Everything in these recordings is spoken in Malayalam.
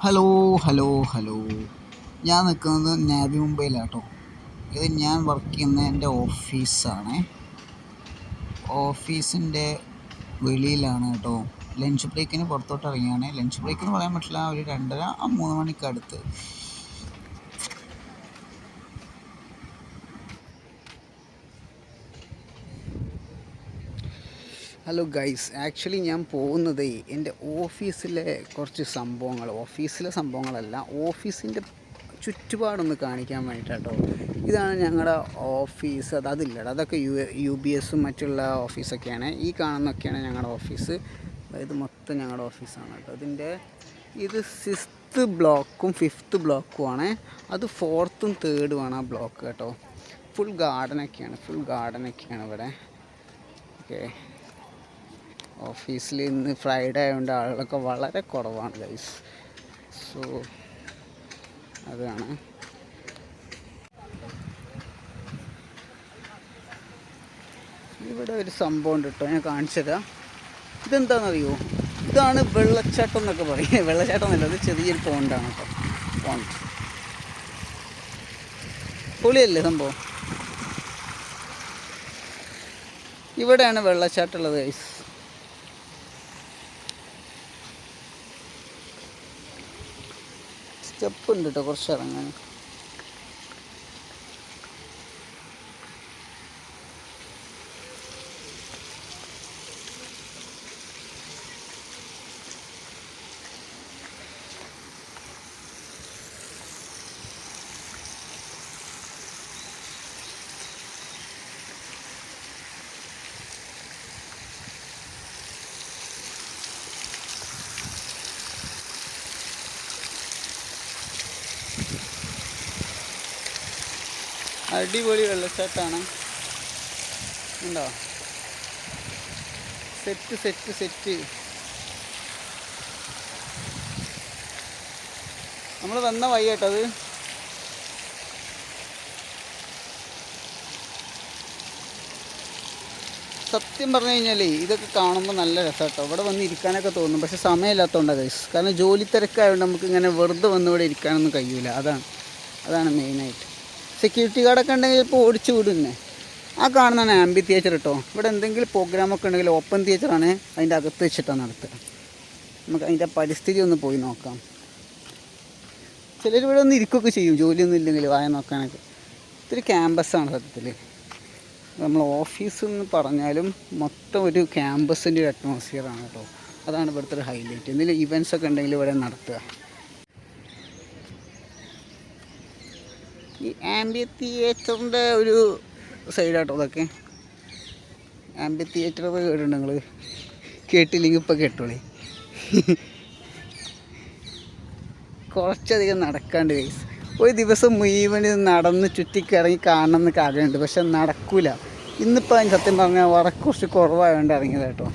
Hello hello hello. ഞാൻ നിൽക്കുന്നത് നാവി മുംബൈയിലാട്ടോ. ഇത് ഞാൻ വർക്ക് ചെയ്യുന്ന എന്റെ ഓഫീസാണ്. ഓഫീസിന്റെ വെളിയിലാണ് കേട്ടോ. ലഞ്ച് ബ്രേക്കിന് പുറത്തോട്ട് ഇറങ്ങിയാണ്. ലഞ്ച് ബ്രേക്ക് എന്ന് പറയാൻ പറ്റില്ല ഒരു രണ്ടര മൂന്ന് മണിക്കടുത്ത് ഹലോ ഗൈസ് ആക്ച്വലി ഞാൻ പോകുന്നത് എന്റെ ഓഫീസിലെ കുറച്ച് സംഭവങ്ങൾ ഓഫീസിലെ സംഭവങ്ങളല്ല ഓഫീസിന്റെ ചുറ്റുപാടൊന്ന് കാണിക്കാൻ വേണ്ടിയിട്ടോ ഇതാണ് ഞങ്ങളുടെ ഓഫീസ്. അത് അതില്ലട അതൊക്കെ യു യു ബി എസും മറ്റുള്ള ഓഫീസൊക്കെയാണ്. ഈ കാണുന്നൊക്കെയാണ് ഞങ്ങളുടെ ഓഫീസ്. ഇത് മൊത്തം ഞങ്ങളുടെ ഓഫീസാണ് കേട്ടോ. അതിന്റെ ഇത് സിക്സ്ത്ത് ബ്ലോക്കും ഫിഫ്ത്ത് ബ്ലോക്കും ആണ്. അത് ഫോർത്തും ആണ് ആ ബ്ലോക്ക് കേട്ടോ. ഫുൾ ഗാർഡനൊക്കെയാണ് ഫുൾ ഗാർഡനൊക്കെയാണ് ഇവിടെ. ഓക്കെ ഓഫീസിൽ ഇന്ന് ഫ്രൈഡേ ആയതുകൊണ്ട് ആളുകളൊക്കെ വളരെ കുറവാണ് ഗൈസ് സോ അതാണ്. ഇവിടെ ഒരു സംഭവം ഉണ്ട് കേട്ടോ ഞാൻ കാണിച്ചുതരാം ഇതെന്താണെന്നറിയോ ഇതാണ് വെള്ളച്ചാട്ടം എന്നൊക്കെ പറയും. വെള്ളച്ചാട്ടം എന്നല്ല അത് ചെറിയൊരു പോണ്ടാണ് കേട്ടോ പോണ്ട് പൊളിയല്ലേ സംഭവം? ഇവിടെയാണ് വെള്ളച്ചാട്ടം ഉള്ളത് ഗൈസ് സ്റ്റെപ്പ് ഉണ്ട് കേട്ടോ കുറച്ച് ഇറങ്ങാൻ. അടിപൊളി വെള്ളച്ചാട്ടമാണ് ഉണ്ടോ? സെറ്റ് സെറ്റ് സെറ്റ് നമ്മൾ വന്ന വഴി കേട്ടോ സത്യം പറഞ്ഞു കഴിഞ്ഞാൽ ഇതൊക്കെ കാണുമ്പോൾ നല്ല രസമാട്ടോ ഇവിടെ വന്ന് ഇരിക്കാനൊക്കെ തോന്നും. പക്ഷെ സമയമില്ലാത്തതുകൊണ്ടാണ് ഗൈസ് കാരണം ജോലി തിരക്കായതുകൊണ്ട് നമുക്ക് ഇങ്ങനെ വെറുതെ വന്ന് ഇവിടെ ഇരിക്കാനൊന്നും കഴിയൂല. അതാണ്. അതാണ് മെയിനായിട്ട് സെക്യൂരിറ്റി ഗാർഡൊക്കെ ഉണ്ടെങ്കിൽ ചിലപ്പോൾ ഓടിച്ചു വിടുന്നേ. ആ കാണുന്നതാണ് ആംബി തിയേറ്റർ കേട്ടോ ഇവിടെ എന്തെങ്കിലും പ്രോഗ്രാമൊക്കെ ഉണ്ടെങ്കിൽ ഓപ്പൺ തിയേറ്ററാണ് അതിന്റെ അകത്ത് വെച്ചിട്ടാണ് നടത്തുക. നമുക്ക് അതിന്റെ പരിസ്ഥിതി ഒന്ന് പോയി നോക്കാം. ചിലർ ഇവിടെ ഒന്ന് ഇരിക്കുകയൊക്കെ ചെയ്യും. ജോലിയൊന്നും ഇല്ലെങ്കിൽ വായ നോക്കാനൊക്കെ. ഇതൊരു ക്യാമ്പസാണ് സത്യത്തിൽ നമ്മൾ ഓഫീസ് എന്ന് പറഞ്ഞാലും മൊത്തം ഒരു ക്യാമ്പസിന്റെ ഒരു അറ്റ്മോസ്ഫിയറാണ് കേട്ടോ അതാണ് ഇവിടുത്തെ ഒരു ഹൈലൈറ്റ് എന്തെങ്കിലും ഇവൻസ് ഒക്കെ ഉണ്ടെങ്കിൽ ഇവിടെ നടത്തുക. ഈ ആംബിയ തിയേറ്ററിന്റെ ഒരു സൈഡാട്ടോ അതൊക്കെ ആംബിയ തിയേറ്റർ കേട്ടിട്ടുണ്ട് നിങ്ങൾ കേട്ടില്ലെങ്കിൽ ഇപ്പോൾ കേട്ടോളി. കുറച്ചധികം നടക്കാണ്ട് കൈസ് ഒരു ദിവസം മുഴുവൻ നടന്ന് ചുറ്റിക്കിറങ്ങി കാണണം എന്നൊക്കെ ആഗ്രഹമുണ്ട്. പക്ഷെ നടക്കൂല. ഇന്നിപ്പോൾ സത്യം പറഞ്ഞാൽ വറക്ക് കുറച്ച് കുറവായതുകൊണ്ട് ഇറങ്ങിയത് കേട്ടോ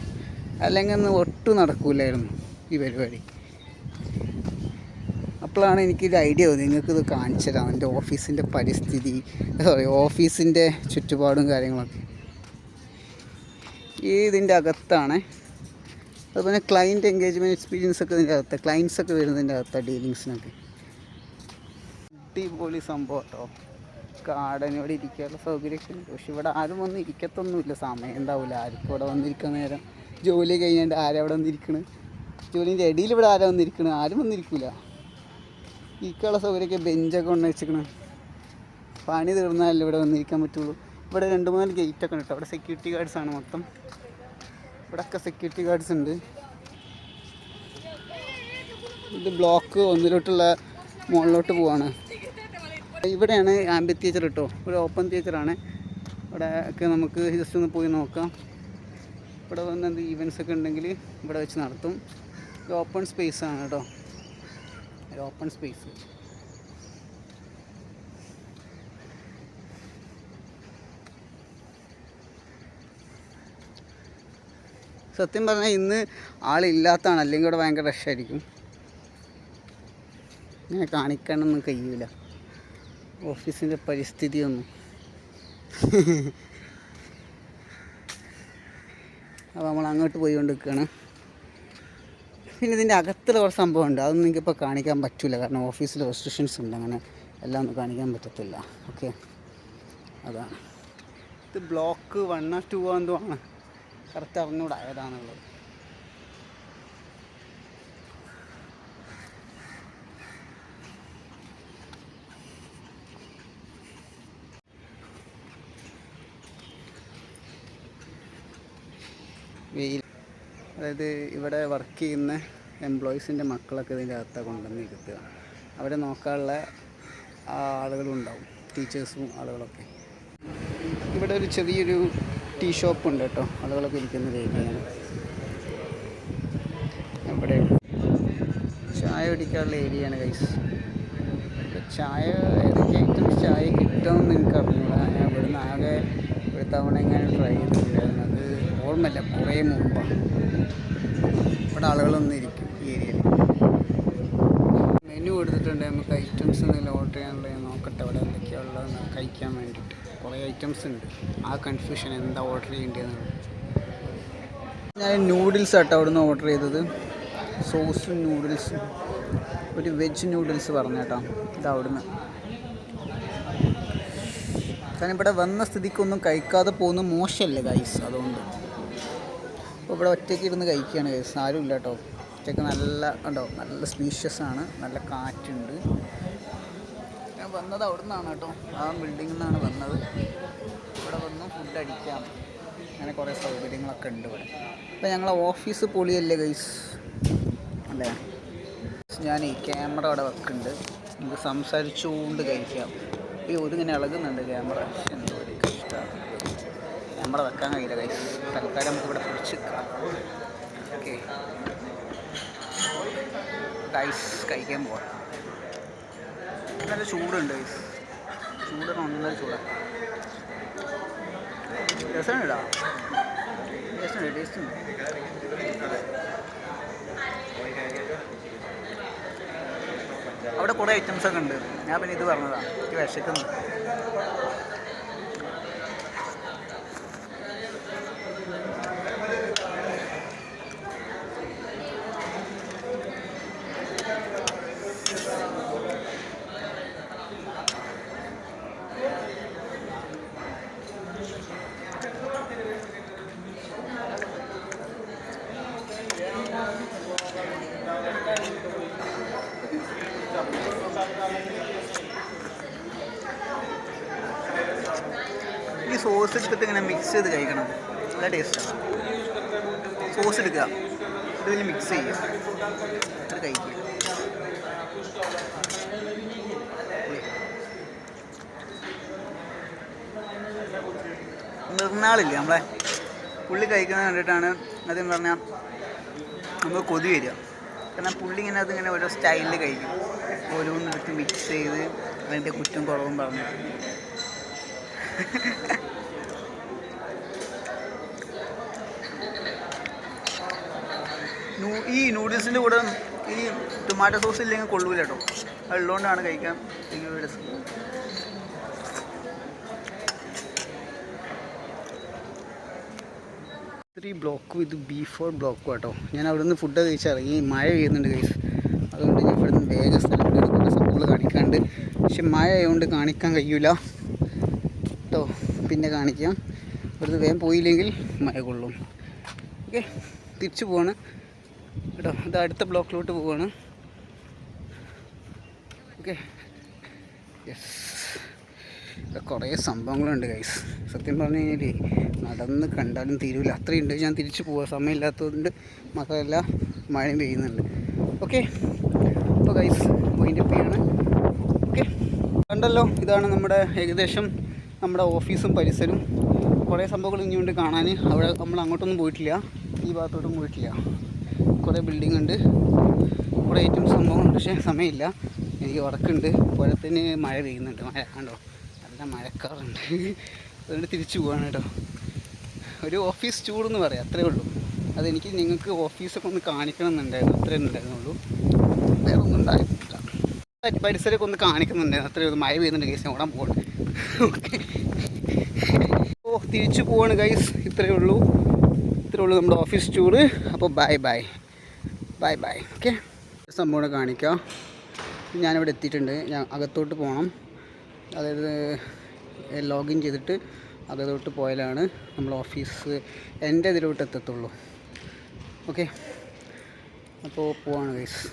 അല്ലെങ്കിൽ ഒന്ന് ഒട്ടും നടക്കൂലായിരുന്നു ഈ പരിപാടി. അപ്പോഴാണ് എനിക്കൊരു ഐഡിയ തോന്നി നിങ്ങൾക്കിത് കാണിച്ചു തരാം. എന്റെ ഓഫീസിന്റെ പരിസ്ഥിതി സോറി ഓഫീസിന്റെ ചുറ്റുപാടും കാര്യങ്ങളൊക്കെ. ഈ ഇതിന്റെ അകത്താണ്. അതുപോലെ ക്ലയന്റ് എൻഗേജ്മെന്റ് എക്സ്പീരിയൻസ് ഒക്കെ ഇതിന്റെ അകത്ത് ക്ലയൻസ് ഒക്കെ വരുന്നതിന്റെ അകത്താണ് ഡീലിങ്സിനൊക്കെ അടിപൊളി സംഭവം കേട്ടോ ഗാർഡനോട് ഇരിക്കാനുള്ള സൗകര്യമൊക്കെ ഉണ്ട് പക്ഷെ ഇവിടെ ആരും വന്ന് ഇരിക്കത്തൊന്നുമില്ല. സമയം ഉണ്ടാവില്ല. ആർക്കും ഇവിടെ വന്നിരിക്കുന്ന നേരം. ജോലി കഴിഞ്ഞിട്ട് ആരും അവിടെ വന്നിരിക്കണ്? ജോലിന്റെ ഇടയിൽ ഇവിടെ ആരാ വന്നിരിക്കണ്? ആരും വന്നിരിക്കില്ല ഇരിക്കാനുള്ള സൗകര്യമൊക്കെ ബെഞ്ചൊക്കെ കൊണ്ട് വെച്ചിരിക്കണ് പണി തീർന്നാലല്ലേ ഇവിടെ വന്നിരിക്കാൻ പറ്റുള്ളൂ. ഇവിടെ രണ്ട് മൂന്നാൽ ഗേറ്റൊക്കെ ഉണ്ട് കേട്ടോ അവിടെ സെക്യൂരിറ്റി ഗാർഡ്സ് ആണ് മൊത്തം. ഇവിടെയൊക്കെ സെക്യൂരിറ്റി ഗാർഡ്സ് ഉണ്ട്. ഇത് ബ്ലോക്ക് ഒന്നിലോട്ടുള്ള മുകളിലോട്ട് പോവാണ്. ഇവിടെയാണ് ആംബി തിയേറ്റർ കേട്ടോ ഒരു ഓപ്പൺ തിയേറ്ററാണ് ഇവിടെ ഒക്കെ നമുക്ക് ജസ്റ്റ് ഒന്ന് പോയി നോക്കാം. ഇവിടെ വന്ന് എന്ത് ഈവൻസ് ഒക്കെ ഉണ്ടെങ്കിൽ ഇവിടെ വെച്ച് നടത്തും. ഓപ്പൺ സ്പേസ് ആണ് കേട്ടോ ഒരു ഓപ്പൺ സ്പേസ് സത്യം പറഞ്ഞാൽ ഇന്ന് ആളില്ലാത്തതാണ്. അല്ലെങ്കിൽ ഇവിടെ ഭയങ്കര റഷായിരിക്കും ഇങ്ങനെ കാണിക്കാനൊന്നും കഴിയൂല. ഓഫീസിന്റെ പരിസ്ഥിതിയൊന്നും. അപ്പോൾ നമ്മൾ അങ്ങോട്ട് പോയി നിൽക്കുകയാണ് പിന്നെ ഇതിന്റെ അകത്തുള്ള കുറച്ച് സംഭവമുണ്ട്. അതൊന്നും എനിക്കിപ്പോൾ കാണിക്കാൻ പറ്റില്ല കാരണം ഓഫീസിൽ റെസ്ട്രിക്ഷൻസ് ഉണ്ട്. അങ്ങനെ എല്ലാം ഒന്നും കാണിക്കാൻ പറ്റത്തില്ല. ഓക്കെ. അതാണ് ഇത് ബ്ലോക്ക് വൺ ആ ടു എന്തോ ആണ് കറക്റ്റ് അറിഞ്ഞൂടാ ഏതാണുള്ളത് വെയിൽ അതായത് ഇവിടെ വർക്ക് ചെയ്യുന്ന എംപ്ലോയീസിന്റെ മക്കളൊക്കെ ഇതിന്റെ അകത്താണ് കൊണ്ടുവന്ന് ഇരുത്തുക അവരെ നോക്കാനുള്ള ആളുകളുണ്ടാവും. ടീച്ചേഴ്സും ആളുകളൊക്കെ. ഇവിടെ ഒരു ചെറിയൊരു ടീ ഷോപ്പ് ഉണ്ട് കേട്ടോ. ആളുകളൊക്കെ ഇരിക്കുന്ന രീതിയാണ് ഇവിടെ ചായ കുടിക്കാനുള്ള ഏരിയയാണ് കൈസ് ചായ ഏതൊക്കെ ഐറ്റംസ് ചായ കിട്ടുമെന്ന് എനിക്ക് അറിഞ്ഞില്ല ഞാൻ ഇവിടുന്ന് ആകെ ഒരു തവണ എങ്ങനെ ട്രൈ ചെയ്തിട്ടുണ്ടായിരുന്നു. അത് ഓർമ്മയില്ല കുറേ മുമ്പാണ് ഇവിടെ ആളുകളൊന്നും ഇരിക്കും ഈ ഏരിയയിൽ. മെനു കൊടുത്തിട്ടുണ്ട് നമുക്ക് ഐറ്റംസ് എന്തെങ്കിലും ഓർഡർ ചെയ്യാനുള്ള നോക്കട്ടെ അവിടെ എന്തൊക്കെയാണ് കഴിക്കാൻ വേണ്ടിയിട്ട്. കുറേ ഐറ്റംസ് ഉണ്ട്. ആ കൺഫ്യൂഷൻ എന്താ ഓർഡർ ചെയ്യേണ്ടതെന്ന്. ഞാൻ നൂഡിൽസ് ആട്ടോ അവിടുന്ന് ഓർഡർ ചെയ്തത്. സോസും നൂഡിൽസും ഒരു വെജ് നൂഡിൽസ് പറഞ്ഞു കേട്ടോ ഇത് അവിടുന്ന്. കാരണം ഇവിടെ വന്ന സ്ഥിതിക്കൊന്നും കഴിക്കാതെ പോകുന്ന മോശമല്ലേ ഗൈസ് അതുകൊണ്ട്. അപ്പോൾ ഇവിടെ ഒറ്റയ്ക്ക് ഇരുന്ന് കഴിക്കുകയാണ് കേസ് ആരും ഇല്ല കേട്ടോ. ഒറ്റയ്ക്ക് നല്ല ഉണ്ടോ നല്ല സ്പീഷ്യസ് ആണ്. നല്ല കാറ്റുണ്ട്. ഞാൻ വന്നത് അവിടെ നിന്നാണ് കേട്ടോ. ആ ബിൽഡിങ്ങിൽ നിന്നാണ് വന്നത്. ഇവിടെ വന്ന് ഫുഡ് അടിക്കാം. അങ്ങനെ കുറേ സൗകര്യങ്ങളൊക്കെ ഉണ്ട് ഇവിടെ. അപ്പോൾ ഞങ്ങളെ ഓഫീസ് പൊളിയല്ലേ ഗൈസ് അല്ലേ? ഞാൻ ഈ ക്യാമറ അവിടെ വെക്കുന്നുണ്ട്. നമുക്ക് സംസാരിച്ചുകൊണ്ട് കഴിക്കാം. ഈ ഒരിങ്ങനെ ഇളകുന്നുണ്ട് ക്യാമറ ക്യാമറ വെക്കാൻ കഴിയില്ല കൈ തൽക്കാലം നമുക്ക് ഇവിടെ പിടിച്ച് ഓക്കെ ഗൈസ് കഴിക്കാൻ പോവാം. നല്ല ചൂടുണ്ട് ഗൈസ് ചൂട് ഒന്നര ചൂടാണ് രസമാണ് കേട്ടോ ടേസ്റ്റ് ഉണ്ട് ടേസ്റ്റ് ഉണ്ട്. അവിടെ കുറേ ഐറ്റംസ് ഒക്കെ ഉണ്ട്. ഞാൻ പിന്നെ ഇത് പറഞ്ഞതാണ് എനിക്ക് വിശക്കുന്നു. സോസ് എടുത്തിട്ട് ഇങ്ങനെ മിക്സ് ചെയ്ത് കഴിക്കണം. നല്ല ടേസ്റ്റ് സോസ് എടുക്കുക ഇതിൽ മിക്സ് ചെയ്യുക. അത് കഴിക്കുക. നിർണാളില്ലേ നമ്മളെ? പുള്ളി കഴിക്കുന്നത് കണ്ടിട്ടാണ് അതെന്ന് പറഞ്ഞാൽ നമുക്ക് കൊതി വരിക. കാരണം പുള്ളി ഇങ്ങനെ അതിങ്ങനെ ഓരോ സ്റ്റൈലിൽ കഴിക്കും. ഓരോന്നെടുത്ത് മിക്സ് ചെയ്ത് അതിന്റെ കുറ്റം കുറവും പറഞ്ഞു ഈ നൂഡിൽസിന്റെ കൂടെ ഈ ടൊമാറ്റോ സോസ് ഇല്ലെങ്കിൽ കൊള്ളൂല കേട്ടോ. അതുകൊണ്ടാണ് കഴിക്കാൻ എനിക്ക് three block with B four block കേട്ടോ. ഞാൻ അവിടെ നിന്ന് ഫുഡ് കഴിച്ചിറങ്ങി മഴ പെയ്യുന്നുണ്ട് കൈസ് അതുകൊണ്ട് ഞാൻ ഇവിടെ നിന്ന് വേഗ കുറേ സംഭവങ്ങൾ കാണിക്കാണ്ട്. പക്ഷെ മഴ ആയതുകൊണ്ട് കാണിക്കാൻ കഴിയൂല. കേട്ടോ പിന്നെ കാണിക്കാം. ഇവിടുന്ന് വേഗം പോയില്ലെങ്കിൽ മഴ കൊള്ളും. ഓക്കെ തിരിച്ചു പോവാണ്. കേട്ടോ. ഇത് അടുത്ത ബ്ലോക്കിലോട്ട് പോവാണ്. ഓക്കെ യെസ് കുറേ സംഭവങ്ങളുണ്ട് ഗൈസ് സത്യം പറഞ്ഞു കഴിഞ്ഞാൽ നടന്ന് കണ്ടാലും തീരൂല. അത്രയുണ്ട് ഞാൻ തിരിച്ചു പോവാം. സമയമില്ലാത്തതുകൊണ്ട് മാത്രമല്ല മഴയും പെയ്യുന്നുണ്ട്. ഓക്കെ അപ്പോൾ ഗൈസ് വൈൻഡപ്പ് ചെയ്യാണ്. ഓക്കെ കണ്ടല്ലോ ഇതാണ് നമ്മുടെ ഏകദേശം നമ്മുടെ ഓഫീസും പരിസരവും കുറേ സംഭവങ്ങൾ ഇനിയുണ്ട് കാണാൻ അവിടെ നമ്മൾ അങ്ങോട്ടൊന്നും പോയിട്ടില്ല. ഈ ഭാഗത്തോട്ടും പോയിട്ടില്ല. കുറേ ബിൽഡിംഗ് ഉണ്ട്. കുറേ ഏറ്റവും സംഭവമുണ്ട് പക്ഷേ സമയമില്ല. എനിക്ക് ഉറക്കുണ്ട് പുഴത്തിന് മഴ പെയ്യുന്നുണ്ട്. മഴ കണ്ടോ? നല്ല മഴക്കാറുണ്ട്. അതുകൊണ്ട് തിരിച്ചു പോവാണ് കേട്ടോ. ഒരു ഓഫീസ് ചൂടെന്ന് പറയാം. അത്രേ ഉള്ളൂ. അതെനിക്ക് നിങ്ങൾക്ക് ഓഫീസൊക്കെ ഒന്ന് കാണിക്കണം എന്നുണ്ടായിരുന്നു അത്രേ ഉണ്ടായിരുന്നുള്ളൂ. വേറെ ഒന്നും ഉണ്ടായിരുന്നില്ല പരിസരമൊക്കെ ഒന്ന് കാണിക്കുന്നുണ്ടായിരുന്നു. അത്രേ ഉള്ളൂ. മഴ പെയ്യുന്നുണ്ട് കേസ് ഓടാൻ പോകണം ഓക്കെ ഓ തിരിച്ചു പോവാണ് ഗൈസ് ഇത്രയേ ഉള്ളൂ. ഇത്രയേ ഉള്ളൂ നമ്മുടെ ഓഫീസ് ടൂറ് അപ്പോൾ bye bye bye bye okay സംഭവം കൂടെ കാണിക്കാം. ഞാനിവിടെ എത്തിയിട്ടുണ്ട്. ഞാൻ അകത്തോട്ട് പോകണം അതായത് ലോഗിൻ ചെയ്തിട്ട് അകത്തോട്ട് പോയാലാണ് നമ്മൾ ഓഫീസ് എന്റെ ഇതിലോട്ട് എത്തത്തുള്ളൂ. ഓക്കെ അപ്പോൾ പോവാണ് ഗൈസ്